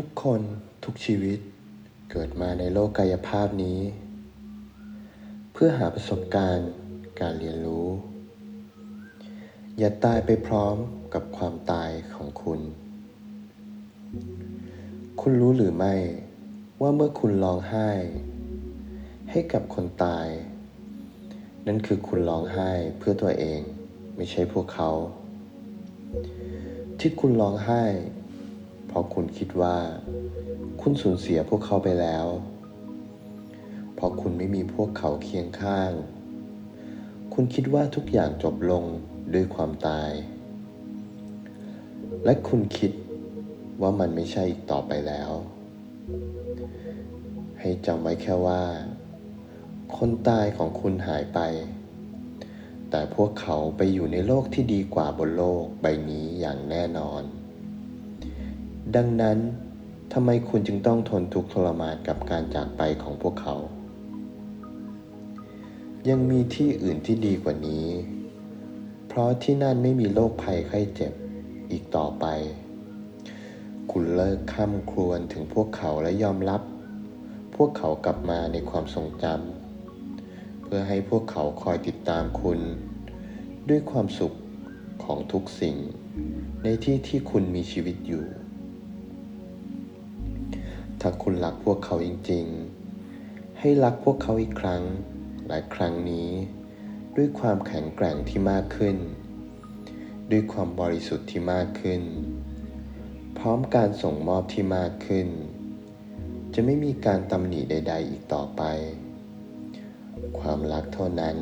ทุกคนทุกชีวิตเกิดมาในโลกกายภาพนี้ เพื่อหาประสบการณ์การเรียนรู้ อย่าตายไปพร้อมกับความตายของคุณ คุณรู้หรือไม่ว่าเมื่อคุณร้องไห้ ให้กับคนตาย นั่นคือคุณร้องไห้เพื่อตัวเองไม่ใช่พวกเขา ที่คุณร้องไห้ ราะคุณคิดว่า คุณสูญเสียพวกเขาไปแล้ว เพราะคุณไม่มีพวกเขาเคียงข้าง คุณคิดว่าทุกอย่างจบลงด้วยความตาย และคุณคิดว่ามันไม่ใช่อีกต่อไปแล้ว ให้จำไว้แค่ว่า คนตายของคุณหายไป แต่พวกเขาไปอยู่ในโลกที่ดีกว่าบนโลกใบนี้อย่างแน่นอน ดังนั้นทำไมคุณจึงต้องทนทุกข์ทรมานกับการจากไปของพวกเขา ยังมีที่อื่นที่ดีกว่านี้ เพราะที่นั่นไม่มีโรคภัยไข้เจ็บอีกต่อไป คุณเลิกข้ามครวญถึงพวกเขาและยอมรับ พวกเขากลับมาในความทรงจำเพื่อให้พวกเขาคอยติดตามคุณ ด้วยความสุขของทุกสิ่ง ในที่ที่คุณมีชีวิตอยู่ ถ้าคุณรักพวกเขาจริงๆ ให้รักพวกเขาอีกครั้งและครั้งนี้ ด้วยความแข็งแกร่งที่มากขึ้น ด้วยความบริสุทธิ์ที่มากขึ้น พร้อมการส่งมอบที่มากขึ้น จะไม่มีการตำหนิใด ๆ อีกต่อไป ความรักเท่านั้น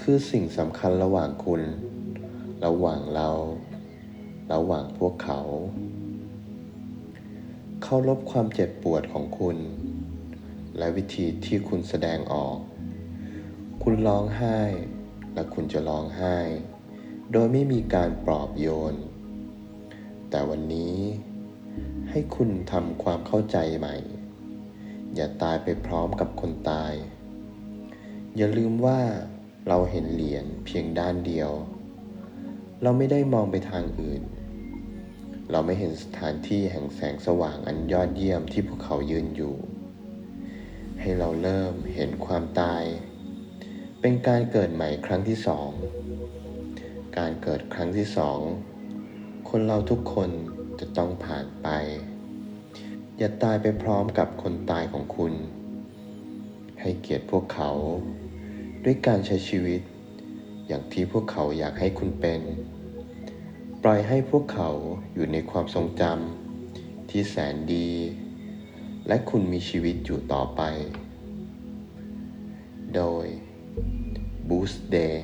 คือสิ่งสำคัญระหว่างคุณ ระหว่างเรา ระหว่างพวกเขา เคารพความเจ็บปวดของคุณ และวิธีที่คุณแสดงออก คุณร้องไห้ และคุณจะร้องไห้ โดยไม่มีการปลอบโยน แต่วันนี้ให้คุณทำความเข้าใจใหม่ อย่าตายไปพร้อมกับคนตาย อย่าลืมว่าเราเห็นเหรียญเพียงด้านเดียว เราไม่ได้มองไปทางอื่น เราไม่เห็นสถานที่แห่งแสงสว่างอันยอดเยี่ยมที่พวกเขายืนอยู่ ให้เราเริ่มเห็นความตาย เป็นการเกิดใหม่ครั้งที่สอง การเกิดครั้งที่สอง คนเราทุกคนจะต้องผ่านไป อย่าตายไปพร้อมกับคนตายของคุณ ให้เกียรติพวกเขา ด้วยการใช้ชีวิต อย่างที่พวกเขาอยากให้คุณเป็น ปล่อยให้พวกเขาอยู่ในความทรงจำที่แสนดี และคุณมีชีวิตอยู่ต่อไป โดย Boost Day